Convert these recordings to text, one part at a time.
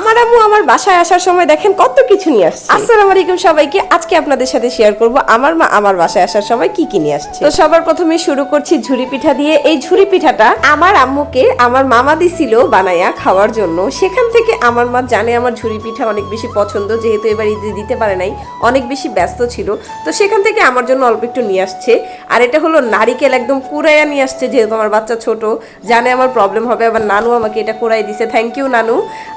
আমার আম্মু আমার বাসায় আসার সময় দেখেন কত কিছু নিয়ে আসছে। আসসালামু আলাইকুম সবাইকে আজকে আপনাদের সাথে শেয়ার করব। আমার মা আমার বাসায় আসার সময় কি কি নিয়ে আসছে? তো সবার প্রথমে শুরু করছি ঝুরি পিঠা দিয়ে। এই ঝুরি পিঠাটা আমার আম্মুকে আমার মামা দিছিল বানাইয়া খাওয়ার জন্য। সেখান থেকে আমার মা জানে আমার ঝুরি পিঠা অনেক বেশি পছন্দ যেহেতু এবার ঈদে দিতে পারে নাই অনেক বেশি ব্যস্ত ছিল। তো সেখান থেকে আমার জন্য অল্প একটু নিয়ে আসছে। আর এটা হলো নারিকেল একদম কুড়াইয়া নিয়ে আসছে যেহেতু আমার বাচ্চা ছোট। জানে আমার প্রবলেম হবে আবার নানু আমাকে এটা কুড়াই দিছে। থ্যাংক ইউ নানু।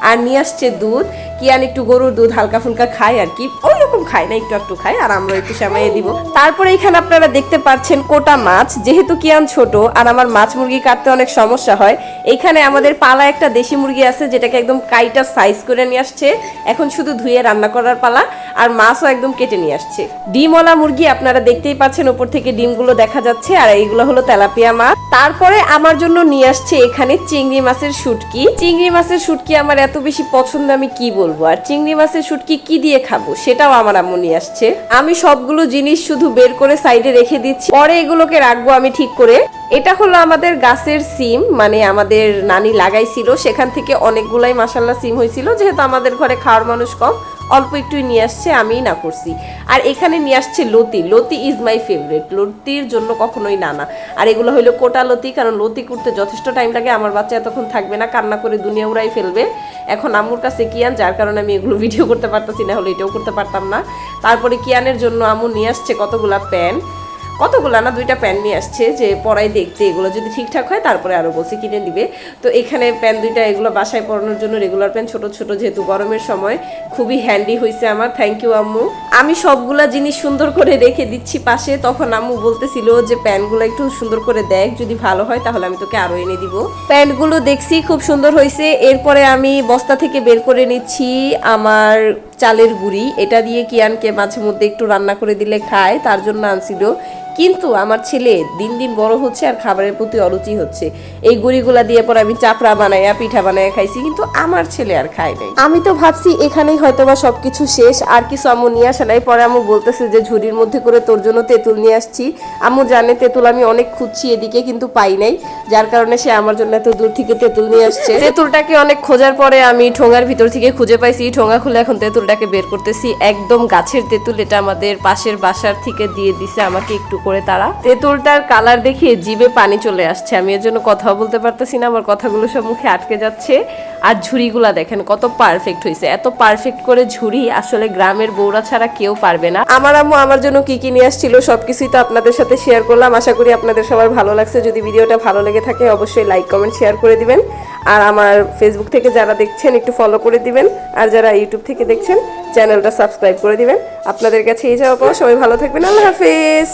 আর নিয়ে আসছে দুধ কি কিয়ান একটু গরুর দুধ হালকা ফুলকা খায় আর কি। ওই রকম খায় না, একটু একটু খায় আর আমরা একটু সামাইয়ে দিব। তারপরে এখানে আপনারা দেখতে পাচ্ছেন কোটা মাছ, যেহেতু কিয়ান ছোট আর আমার মাছ মুরগি কাটতে অনেক সমস্যা হয়, এখানে আমাদের পালা একটা দেশি মুরগি আছে, যেটাকে একদম কাইটা সাইজ করে নিয়ে আসছে। এখন শুধু ধুয়ে রান্না করার পালা, আর মাছও একদম কেটে নিয়ে আসছে। ডিমওয়ালা মুরগি আপনারা দেখতেই পাচ্ছেন, উপর থেকে ডিমগুলো দেখা যাচ্ছে, আর এইগুলো হলো তেলাপিয়া মাছ। তারপরে আমার জন্য নিয়ে আসছে এখানে চিংড়ি মাছের শুটকি। চিংড়ি মাছের শুটকি আমার এত বেশি পছন্দ, আমি কি বলব? আর চিংড়ি মাছের শুটকি কি দিয়ে খাব? সেটাও আমার নিয়ে আসছে। আমি সবগুলো জিনিস শুধু বের করে সাইডে রেখে দিচ্ছি। পরে এগুলোকে রাখব আমি ঠিক করে। এটা হলো আমাদের গাছের সিম মানে আমাদের নানি লাগাইছিল। সেখান থেকে অনেকগুলাই মাসাল্লাহ সিম হয়েছিল যেহেতু আমাদের ঘরে খাওয়ার মানুষ কম। অল্প একটু নিয়ে আসছে, আমিই না করছি। আর এখানে নিয়ে আসছে লতি। লতি ইজ মাই ফেভারিট লতির জন্য কখনোই না না। আর এগুলো হলো কোটা লতি, কারণ লতি করতে যথেষ্ট টাইম লাগে। আমার বাচ্চা এতক্ষণ থাকবে না, কান্না করে দুনিয়া উড়াই ফেলবে। এখন আমুর কাছে কিয়ান, যার কারণে আমি এগুলো ভিডিও করতে পারতাছি না, হলে এটাও করতে পারতাম না। তারপরে কিয়ানের জন্য আম্মু নিয়ে আসছে কতগুলা প্যান। কতগুলো না দুইটা প্যান নিয়ে আসছে যে পরাই দেখতে এগুলো যদি ঠিকঠাক হয়, তারপরে আরও বলছি কিনে দিবে তো এখানে প্যান দুইটা এগুলো বাসায় পরানোর জন্য রেগুলার প্যান, ছোট ছোট যেহেতু গরমের সময়, খুবই হ্যান্ডি হয়েছে আমার। থ্যাংক ইউ আম্মু। আমি সবগুলা জিনিস সুন্দর করে রেখে দিচ্ছি পাশে। তখন আম্মু বলতেছিল যে প্যানগুলো একটু সুন্দর করে দেখ, যদি ভালো হয় তাহলে আমি তোকে আরও এনে দিব। প্যান্টগুলো দেখছি খুব সুন্দর হয়েছে এরপরে আমি বস্তা থেকে বের করে নিচ্ছি আমার চালের গুঁড়ি। এটা দিয়ে কিয়ানকে মাঝে মধ্যে একটু রান্না করে দিলে খায়, তার জন্য আনছিল। কিন্তু আমার ছেলে দিন দিন বড় হচ্ছে আর খাবারের প্রতি অরুচি হচ্ছে। এই গুড়িগুলা দিয়ে পরে আমি চাপড়া বানাইয়া পিঠা বানাইয়া খাইছি, কিন্তু আমার ছেলে আর খায় নাই। আমি তো ভাবছি এখানেই হয়তোবা সবকিছু শেষ, আর কিছু আম্মু নিয়ে আসে নাই। পরে আম্মু বলতেছে যে, ঝুড়ির মধ্যে করে তোর জন্য তেঁতুল নিয়ে আসছি। আম্মু জানে তেঁতুল আমি অনেক খুঁজছি এদিকে, কিন্তু পাই নাই। যার কারণে সে আমার জন্য এত দূর থেকে তেঁতুল নিয়ে আসছে। তেঁতুলটাকে অনেক খোঁজার পরে আমি ঠোঙার ভিতর থেকে খুঁজে পাইছি। ঠোঙা খুলে এখন তেঁতুলটাকে বের করতেছি। একদম গাছের তেঁতুল এটা আমাদের পাশের বাসার থেকে দিয়ে দিছে। আমাকে একটু করে তারা। তেঁতুলটার কালার দেখিয়ে জিভে পানি চলে আসছে। আমি এর জন্য কথাও বলতে পারতেছি না, আমার কথাগুলো সব মুখে আটকে যাচ্ছে। আর ঝুড়িগুলা দেখেন, কত পারফেক্ট হয়েছে এত পারফেক্ট করে ঝুড়ি আসলে গ্রামের বৌরা ছাড়া কেউ পারবে না। আমার আম্মু আমার জন্য কি কি নিয়ে আসছিল সবকিছুই তো আপনাদের সাথে শেয়ার করলাম। আশা করি আপনাদের সবার ভালো লাগছে। যদি ভিডিওটা ভালো লেগে থাকে, অবশ্যই লাইক কমেন্ট শেয়ার করে দিবেন। আর আমার ফেসবুক থেকে যারা দেখছেন, একটু ফলো করে দিবেন। আর যারা ইউটিউব থেকে দেখছেন চ্যানেলটা সাবস্ক্রাইব করে দিবেন। আপনাদের কাছে এই যাওয়া পাওয়া। সবাই ভালো থাকবেন। আল্লাহ হাফেজ।